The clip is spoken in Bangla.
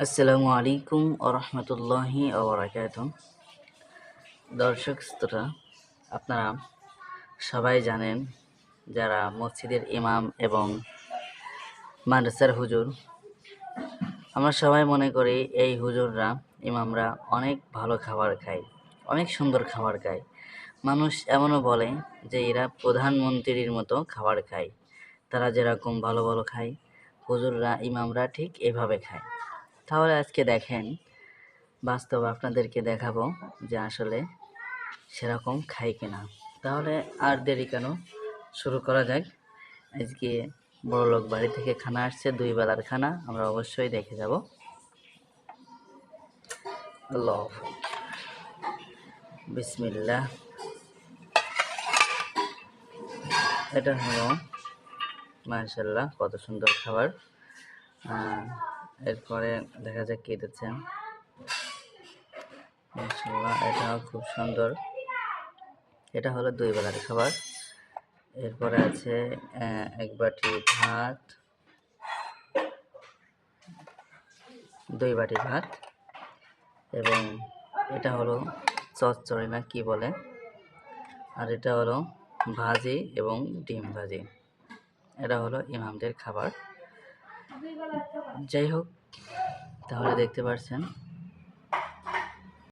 আসসালামু আলাইকুম আরহামতুল্লাহি আবরাকাত দর্শক, শ্রোতা, আপনারা সবাই জানেন যারা মসজিদের ইমাম এবং মাদ্রাসার হুজুর, আমরা সবাই মনে করি এই হুজুররা, ইমামরা অনেক ভালো খাবার খায়, অনেক সুন্দর খাবার খায়। মানুষ এমনও বলে যে এরা প্রধানমন্ত্রীর মতো খাবার খায়। তারা যেরকম ভালো ভালো খায়, হুজুররা, ইমামরা ঠিক এভাবে খায়। তাহলে আজকে দেখেন, বাস্তব আপনাদেরকে দেখাবো যে আসলে সেরকম খাই কিনা। তাহলে আর দেরি কেন? শুরু করা যাক। আজকে বড় লোক বাড়ি থেকে খানা আসছে, দুই বেলার খানা, আমরা অবশ্যই দেখে যাব। আল্লাহ। বিসমিল্লাহ। এটা হলো মাশাল্লাহ কত সুন্দর খাবার। এরপরে দেখা যাক কি দিচ্ছে। মাশাল্লাহ এটাও খুব সুন্দর। এটা হলো দুই বেলার খাবার। এরপরে আছে এক বাটি ভাত। দুই বাটি ভাত। এবং এটা হলো চচ্চড়ি না কি বলে? আর এটা হলো ভাজি এবং ডিম ভাজি। এটা হলো ইমামদের খাবার। যাই হোক তাহলে দেখতে পাচ্ছেন